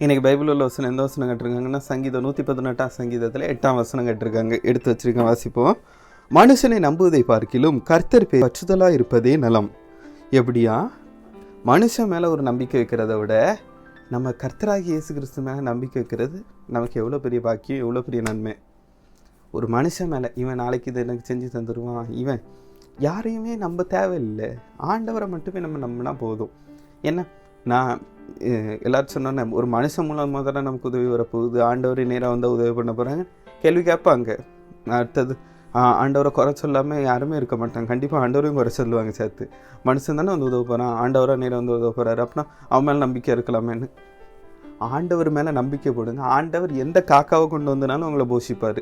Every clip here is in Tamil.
இன்றைக்கி பைபிள் உள்ள வசனம் எந்த வசனம் கட்டிருக்காங்கன்னா சங்கீதம் நூற்றி பதினெட்டாம் சங்கீதத்தில் எட்டாம் வசனம் கட்டிருக்காங்க. எடுத்து வச்சுருக்கேன் வாசிப்போம். மனுஷனை நம்புவதை பார்க்கிலும் கர்த்தர் பே பற்றுதலாக இருப்பதே நலம். எப்படியா? மனுஷன் மேலே ஒரு நம்பிக்கை வைக்கிறத விட நம்ம கர்த்தராகி இயேசு கிறிஸ்து மேலே நம்பிக்கை வைக்கிறது நமக்கு எவ்வளோ பெரிய பாக்கியம் எவ்வளோ பெரிய நன்மை? ஒரு மனுஷன் மேலே இவன் நாளைக்கு இதை எனக்கு செஞ்சு தந்துடுவான் இவன் யாரையுமே நம்ப தேவையில்லை. ஆண்டவரை மட்டுமே நம்ம நம்பினா போதும். என்ன? நான் எல்லாரும் சொன்னோன்னே ஒரு மனுஷன் மூலமாக தானே நமக்கு உதவி வரப்போகுது. ஆண்டவரே நேராக வந்து உதவி பண்ண போகிறாங்க கேள்வி கேட்பாங்க. அடுத்தது ஆண்டவரை குறை சொல்லாமல் யாருமே இருக்க மாட்டாங்க. கண்டிப்பாக ஆண்டவரையும் குறை சொல்லுவாங்க சேர்த்து. மனுஷன் தானே வந்து உதவ போகிறான் ஆண்டவராக நேராக வந்து உதவ போகிறாரு அப்படின்னா அவன் மேலே நம்பிக்கை இருக்கலாமேன்னு. ஆண்டவர் மேலே நம்பிக்கை போடுங்க. ஆண்டவர் எந்த காக்காவை கொண்டு வந்தனாலும் உங்களை போஷிப்பார்.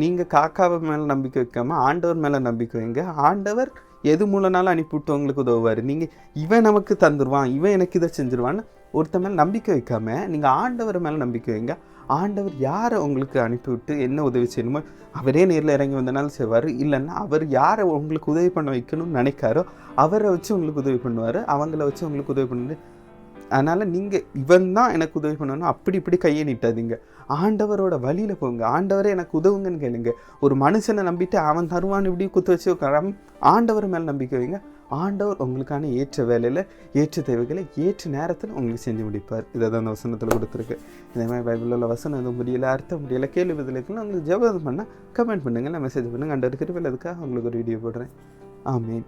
நீங்கள் காக்காவை மேலே நம்பிக்கை வைக்காம ஆண்டவர் மேலே நம்பிக்கை வைங்க. ஆண்டவர் எது மூலனாலும் அனுப்பிவிட்டு உங்களுக்கு உதவுவார். நீங்கள் இவன் நமக்கு தந்துடுவான் இவன் எனக்கு இதை செஞ்சிருவான்னு ஒருத்தன் மேலே நம்பிக்கை வைக்காம நீங்கள் ஆண்டவர் மேலே நம்பிக்கை வைங்க. ஆண்டவர் யாரை உங்களுக்கு அனுப்பிவிட்டு என்ன உதவி செய்யணுமோ அவரே நேரில் இறங்கி வந்தனாலும் செய்வார். இல்லைன்னா அவர் யாரை உங்களுக்கு உதவி பண்ண வைக்கணும்னு நினைக்காரோ அவரை வச்சு உங்களுக்கு உதவி பண்ணுவார். அவங்கள வச்சு உங்களுக்கு உதவி பண்ணு அதனால் நீங்கள் இவன் தான் எனக்கு உதவி பண்ணணும் அப்படி இப்படி கையை நீட்டாதீங்க. ஆண்டவரோட வழியில் போங்க. ஆண்டவரே எனக்கு உதவுங்கன்னு கேளுங்க. ஒரு மனுஷனை நம்பிட்டு அவன் தருவான் இப்படி குத்து வச்சு ஆண்டவர் மேலே நம்பிக்கை வைங்க. ஆண்டவர் உங்களுக்கான ஏற்ற வேலையில் ஏற்ற தேவைகளை ஏற்ற நேரத்தில் உங்களுக்கு செஞ்சு முடிப்பார். இதை தான் அந்த வசனத்தில் கொடுத்துருக்கு. இதே மாதிரி பைபிளில் வசனம் எதுவும் முடியல அர்த்தம் முடியல கேள்வி பதிலுக்குன்னு உங்களுக்கு ஜபம் பண்ணால் கமெண்ட் பண்ணுங்கள் மெசேஜ் பண்ணுங்கள் அண்டர் இருக்கிற அதுக்காக உங்களுக்கு ஒரு வீடியோ போடுறேன். ஆமீன்.